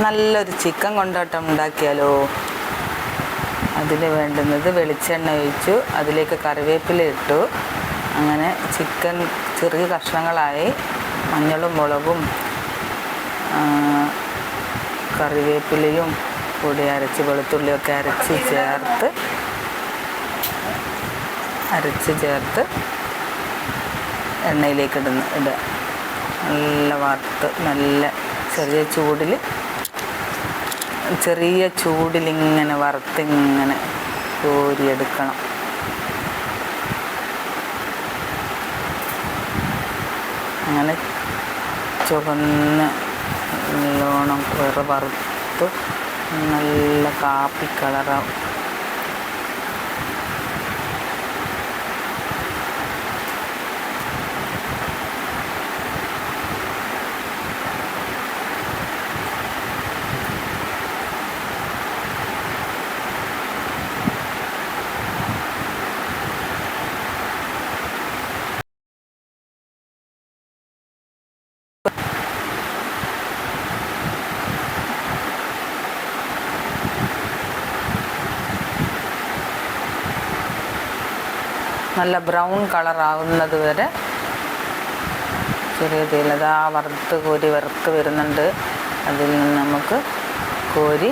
നല്ലൊരു ചിക്കൻ കൊണ്ടോട്ടം ഉണ്ടാക്കിയാലോ? അതിന് വേണ്ടുന്നത് വെളിച്ചെണ്ണ ഒഴിച്ചു. അതിലേക്ക് കറിവേപ്പില ഇട്ടു. അങ്ങനെ ചിക്കൻ ചെറിയ കഷ്ണങ്ങളായി. മഞ്ഞളും മുളകും കറിവേപ്പിലയും കൂടി അരച്ച് വെളുത്തുള്ളിയൊക്കെ അരച്ച് ചേർത്ത് അരച്ച് ചേർത്ത് എണ്ണയിലേക്ക് ഇടുന്ന. ഇടുക. നല്ല വറുത്ത് നല്ല ചെറിയ ചൂടിൽ ചെറിയ ചൂടിലിങ്ങനെ വറുത്തിങ്ങനെ കോരിയെടുക്കണം. അങ്ങനെ ചുവന്ന് നല്ലോണം വേറെ വറുത്ത് നല്ല കാപ്പി കളറാവും. നല്ല ബ്രൗൺ കളർ കളറാവുന്നത് വരെ ചെറിയ തീയിലത് ആ വറുത്ത് കോരി വറുത്ത് വരുന്നുണ്ട്. അതിൽ നിന്ന് നമുക്ക് കോരി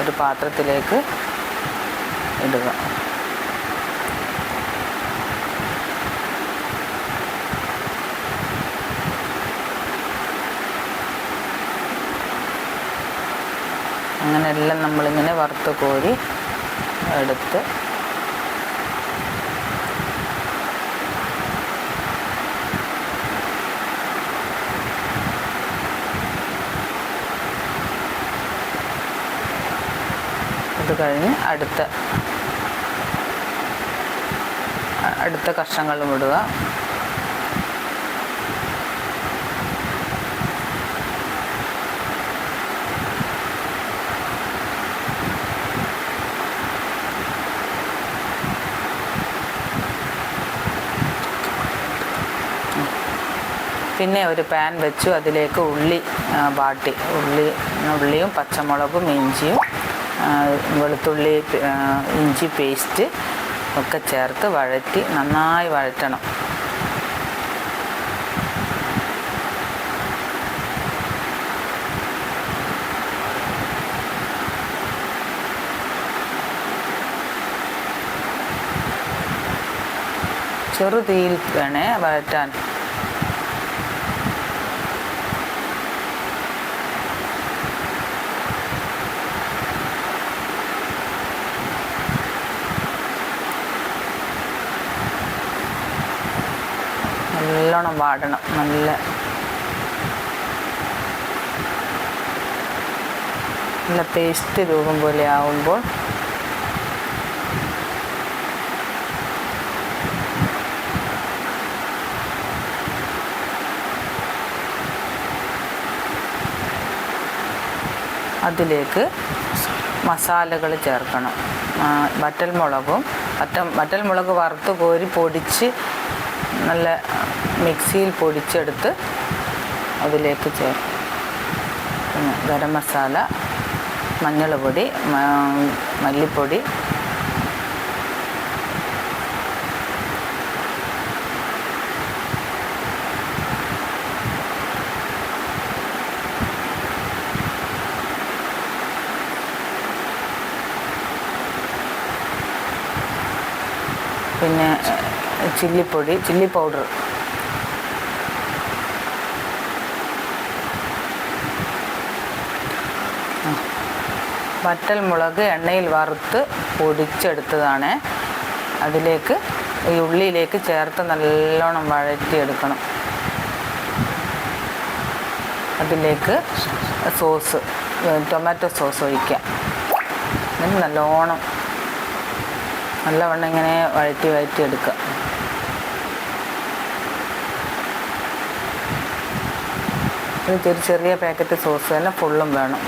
ഒരു പാത്രത്തിലേക്ക് ഇടുക. അങ്ങനെ എല്ലാം നമ്മളിങ്ങനെ വറുത്ത് കോരി എടുത്ത് കഴിഞ്ഞ് അടുത്ത അടുത്ത കഷ്ണങ്ങളും ഇടുക. പിന്നെ ഒരു പാൻ വെച്ചു അതിലേക്ക് ഉള്ളി വാട്ടി. ഉള്ളി ഉള്ളിയും പച്ചമുളകും ഇഞ്ചിയും വെളുത്തുള്ളി ഇഞ്ചി പേസ്റ്റ് ഒക്കെ ചേർത്ത് വഴറ്റി നന്നായി വഴറ്റണം. ചെറുതീയിൽ വേണേ വഴറ്റാൻ. നല്ലോണം വാടണം നല്ല നല്ല പേസ്റ്റ് രൂപം പോലെ ആവുമ്പോൾ അതിലേക്ക് മസാലകൾ ചേർക്കണം. വറ്റൽമുളകും വറ്റ വറ്റൽമുളക് വറുത്ത് കോരി പൊടിച്ച് നല്ല മിക്സിയിൽ പൊടിച്ചെടുത്ത് അതിലേക്ക് ചേർക്കും ഗരം മസാല മഞ്ഞൾപ്പൊടി മല്ലിപ്പൊടി. പിന്നെ ചില്ലിപ്പൊടി ചില്ലി പൗഡർ. വറ്റൽ മുളക് എണ്ണയിൽ വറുത്ത് പൊടിച്ചെടുത്തതാണ്. അതിലേക്ക് ഈ ഉള്ളിയിലേക്ക് ചേർത്ത് നല്ലോണം വഴറ്റിയെടുക്കണം. അതിലേക്ക് സോസ് ടൊമാറ്റോ സോസ് ഒഴിക്കാം നല്ലോണം നല്ലവണ്ണം ഇങ്ങനെ വഴറ്റി വഴറ്റി എടുക്കുക ഒരു ചെറിയ പാക്കറ്റ് സോസ് തന്നെ ഫുള്ളും വേണം.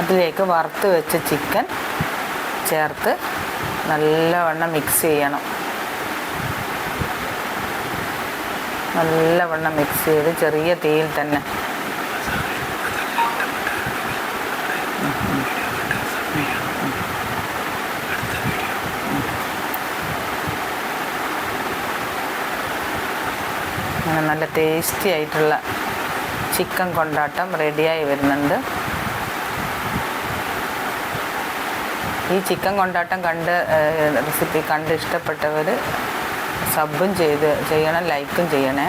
അതിലേക്ക് വറുത്ത് വെച്ച ചിക്കൻ ചേർത്ത് നല്ലവണ്ണം മിക്സ് ചെയ്യണം. നല്ലവണ്ണം മിക്സ് ചെയ്ത് ചെറിയ തീയിൽ തന്നെ നല്ല ടേസ്റ്റി ആയിട്ടുള്ള ചിക്കൻ കൊണ്ടാട്ടം റെഡിയായി വരുന്നുണ്ട്. ഈ ചിക്കൻ കൊണ്ടാട്ടം കണ്ട് റെസിപ്പി കണ്ട് ഇഷ്ടപ്പെട്ടവർ സബും ചെയ്ത് ചെയ്യണം ലൈക്കും ചെയ്യണേ.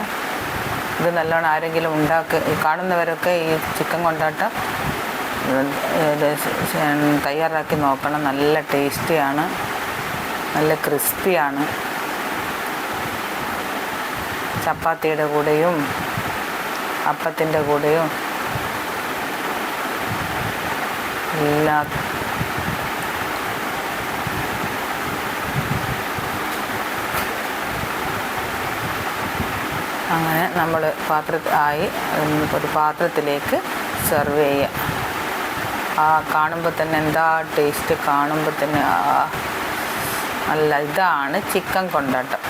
ഇത് നല്ലോണം ആരെങ്കിലും ഉണ്ടാക്കി കാണുന്നവരൊക്കെ ഈ ചിക്കൻ കൊണ്ടാട്ടം തയ്യാറാക്കി നോക്കണം. നല്ല ടേസ്റ്റിയാണ് നല്ല ക്രിസ്പിയാണ് ചപ്പാത്തിയുടെ കൂടെയും അപ്പത്തിന്റെ കൂടെയും എല്ലാ അങ്ങനെ നമ്മൾ പാത്ര ആയി ഒരു പാത്രത്തിലേക്ക് സെർവ് ചെയ്യുക ആ കാണുമ്പോൾ തന്നെ എന്താ ടേസ്റ്റ് കാണുമ്പോൾ തന്നെ ആ നല്ല ഇതാണ് ചിക്കൻ കൊണ്ടാട്ടം.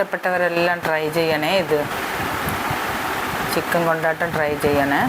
ഇഷ്ടപ്പെട്ടവരെല്ലാം ട്രൈ ചെയ്യണേ ഇത്. ചിക്കൻ കൊണ്ടാട്ടം ട്രൈ ചെയ്യണേ.